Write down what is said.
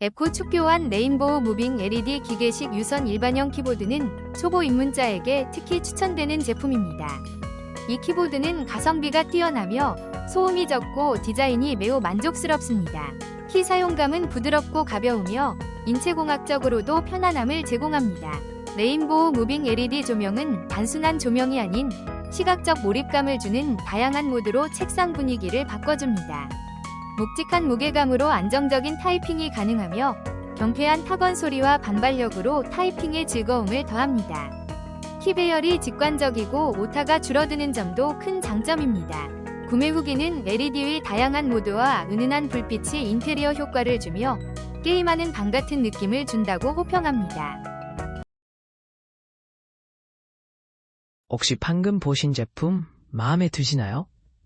앱코 축교한 레인보우 무빙 LED 기계식 유선 일반형 키보드는 초보 입문자에게 특히 추천되는 제품입니다. 이 키보드는 가성비가 뛰어나며 소음이 적고 디자인이 매우 만족스럽습니다. 키 사용감은 부드럽고 가벼우며 인체공학적으로도 편안함을 제공합니다. 레인보우 무빙 LED 조명은 단순한 조명이 아닌 시각적 몰입감을 주는 다양한 모드로 책상 분위기를 바꿔줍니다. 묵직한 무게감으로 안정적인 타이핑이 가능하며 경쾌한 타건 소리와 반발력으로 타이핑의 즐거움을 더합니다. 키 배열이 직관적이고 오타가 줄어드는 점도 큰 장점입니다. 구매 후기는 LED의 다양한 모드와 은은한 불빛이 인테리어 효과를 주며 게임하는 방 같은 느낌을 준다고 호평합니다. 혹시 방금 보신 제품 마음에 드시나요?